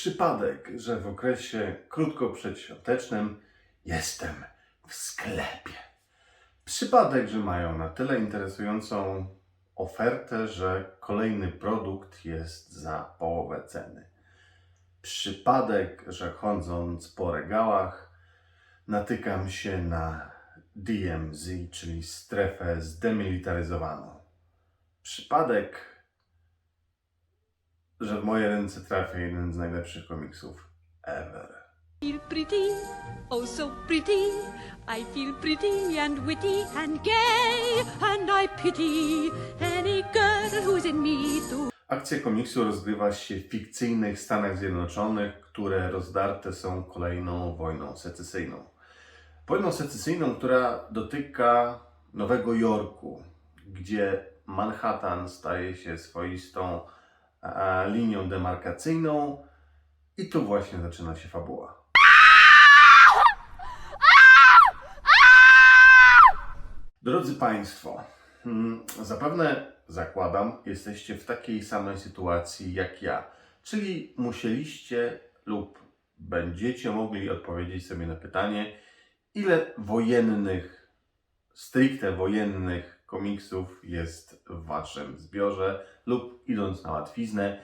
przypadek, że w okresie krótko przedświątecznym jestem w sklepie. Przypadek, że mają na tyle interesującą ofertę, że kolejny produkt jest za połowę ceny. Przypadek, że chodząc po regałach natykam się na DMZ, czyli strefę zdemilitaryzowaną. Przypadek, że w moje ręce trafia jeden z najlepszych komiksów ever. feel pretty, oh so pretty. I feel pretty and witty and gay, and I pity any girl who's in me to Akcja komiksu rozgrywa się w fikcyjnych Stanach Zjednoczonych, które rozdarte są kolejną wojną secesyjną. Wojną secesyjną, która dotyka Nowego Jorku, gdzie Manhattan staje się swoistą linią demarkacyjną i tu właśnie zaczyna się fabuła. Drodzy Państwo, mm, zapewne zakładam, jesteście w takiej samej sytuacji jak ja, czyli musieliście lub będziecie mogli odpowiedzieć sobie na pytanie, ile wojennych, stricte wojennych komiksów jest w Waszym zbiorze, lub idąc na łatwiznę,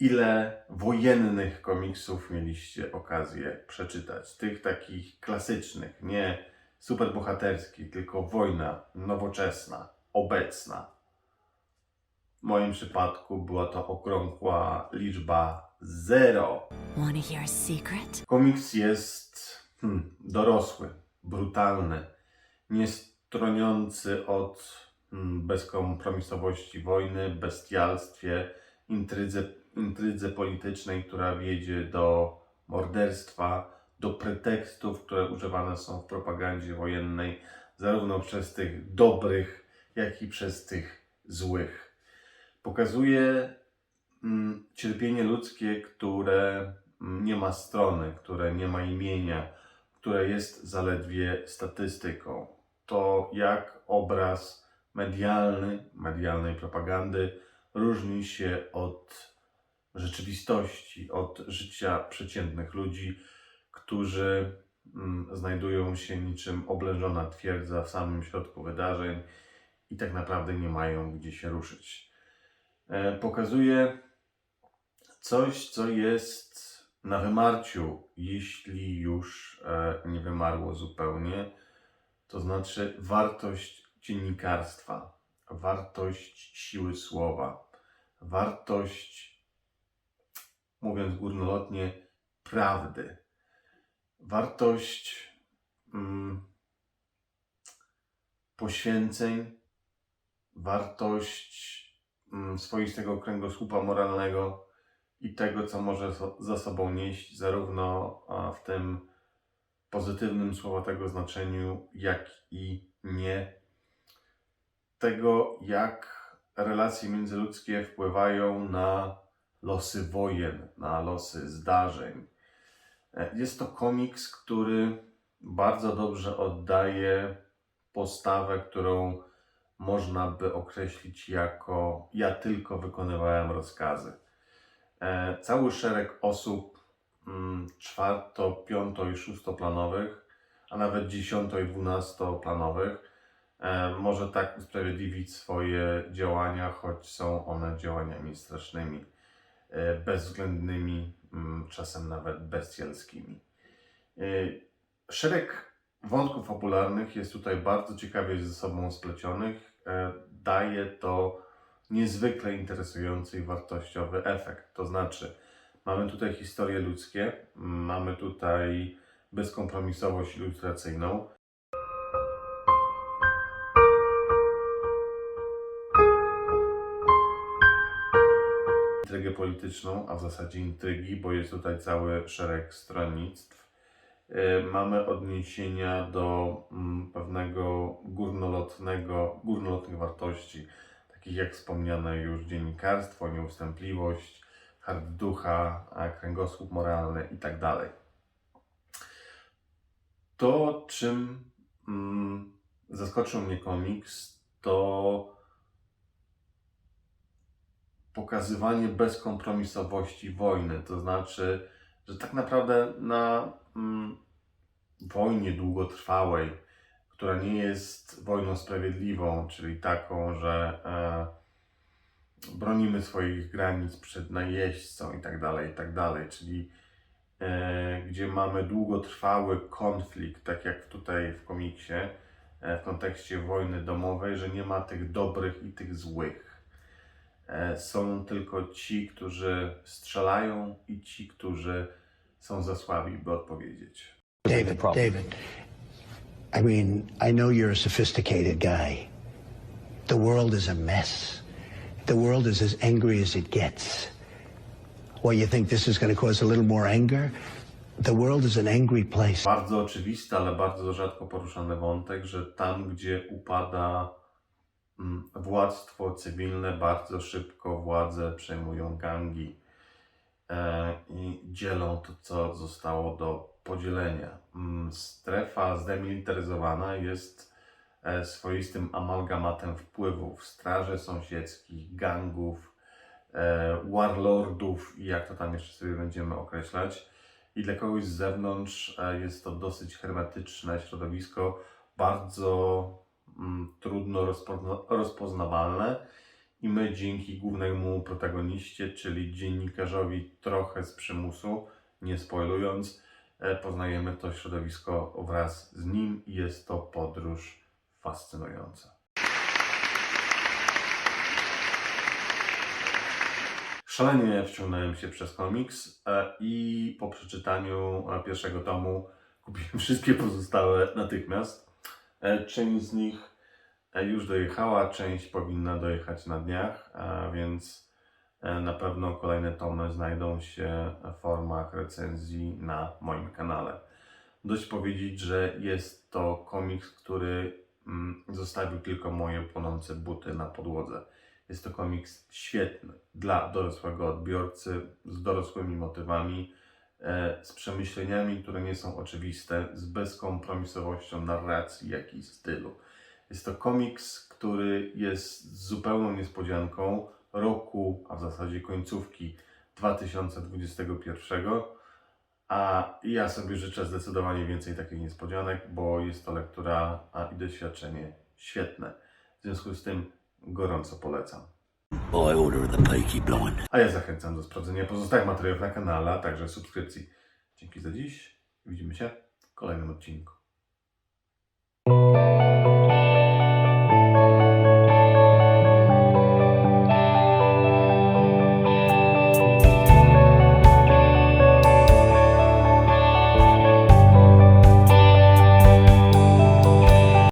ile wojennych komiksów mieliście okazję przeczytać. Tych takich klasycznych, nie superbohaterskich, tylko wojna, nowoczesna, obecna. W moim przypadku była to okrągła liczba zero. Want to hear a secret? Komiks jest hmm, dorosły, brutalny, niestroniący od hmm, bezkompromisowości wojny, bestialstwie, intrydze, intrydze politycznej, która wiedzie do morderstwa, do pretekstów, które używane są w propagandzie wojennej, zarówno przez tych dobrych, jak i przez tych złych. Pokazuje mm, cierpienie ludzkie, które mm, nie ma strony, które nie ma imienia, które jest zaledwie statystyką. To jak obraz medialny, medialnej propagandy różni się od rzeczywistości, od życia przeciętnych ludzi, którzy mm, znajdują się niczym oblężona twierdza w samym środku wydarzeń i tak naprawdę nie mają gdzie się ruszyć. E, pokazuje coś, co jest na wymarciu, jeśli już e, nie wymarło zupełnie, to znaczy wartość dziennikarstwa, wartość siły słowa, wartość, mówiąc górnolotnie, prawdy, wartość mm, poświęceń, wartość mm, swoistego kręgosłupa moralnego i tego, co może za sobą nieść, zarówno w tym pozytywnym słowa tego znaczeniu, jak i nie. Tego, jak relacje międzyludzkie wpływają na losy wojen, na losy zdarzeń. E, Jest to komiks, który bardzo dobrze oddaje postawę, którą można by określić jako ja tylko wykonywałem rozkazy. E, Cały szereg osób czwarto, piąto i szóstoplanowych, a nawet dziesiąto i dwunastoplanowych e, może tak usprawiedliwić swoje działania, choć są one działaniami strasznymi, e, bezwzględnymi, mm, czasem nawet bestialskimi. E, Szereg wątków fabularnych jest tutaj bardzo ciekawie ze sobą splecionych. Daje to niezwykle interesujący i wartościowy efekt. To znaczy, mamy tutaj historie ludzkie, mamy tutaj bezkompromisowość ilustracyjną, intrygę polityczną, a w zasadzie intrygi, bo jest tutaj cały szereg stronnictw. E, Mamy odniesienia do mm, pewnego górnolotnego, górnolotnych wartości, takich jak wspomniane już dziennikarstwo, nieustępliwość, hart ducha, kręgosłup moralny i tak dalej. To, czym mm, zaskoczył mnie komiks, to pokazywanie bezkompromisowości wojny. To znaczy, że tak naprawdę na mm, wojnie długotrwałej, która nie jest wojną sprawiedliwą, czyli taką, że e, bronimy swoich granic przed najeźdźcą i tak dalej, i tak dalej, czyli e, gdzie mamy długotrwały konflikt, tak jak tutaj w komiksie, e, w kontekście wojny domowej, że nie ma tych dobrych i tych złych. E, Są tylko ci, którzy strzelają i ci, którzy są za słabi, by odpowiedzieć. David, David, I mean, I know you're a sophisticated guy. The world is a mess. The world is as angry as it gets. Well, you think this is going to cause a little more anger? The world is an angry place. Bardzo oczywisty, ale bardzo rzadko poruszany wątek, że tam, gdzie upada mm, władztwo cywilne, bardzo szybko władze przejmują gangi e, i dzielą to, co zostało do podzielenia. Mm, Strefa zdemilitaryzowana jest swoistym amalgamatem wpływów straży sąsiedzkich, gangów, e, warlordów i jak to tam jeszcze sobie będziemy określać. I dla kogoś z zewnątrz e, jest to dosyć hermetyczne środowisko, bardzo mm, trudno rozpozna- rozpoznawalne. I my dzięki głównemu protagoniście, czyli dziennikarzowi trochę z przymusu, nie spoilując, e, poznajemy to środowisko wraz z nim i jest to podróż fascynująca. Szalenie wciągnąłem się przez komiks e, i po przeczytaniu e, pierwszego tomu kupiłem wszystkie pozostałe natychmiast. E, Część z nich już dojechała, część powinna dojechać na dniach, więc na pewno kolejne tomy znajdą się w formach recenzji na moim kanale. Dość powiedzieć, że jest to komiks, który zostawił tylko moje płonące buty na podłodze. Jest to komiks świetny dla dorosłego odbiorcy, z dorosłymi motywami, e, z przemyśleniami, które nie są oczywiste, z bezkompromisowością narracji, jak i stylu. Jest to komiks, który jest zupełną niespodzianką roku, a w zasadzie końcówki 2021. A ja sobie życzę zdecydowanie więcej takich niespodzianek, bo jest to lektura a i doświadczenie świetne. W związku z tym gorąco polecam. A ja zachęcam do sprawdzenia pozostałych materiałów na kanale, a także subskrypcji. Dzięki za dziś. Widzimy się w kolejnym odcinku.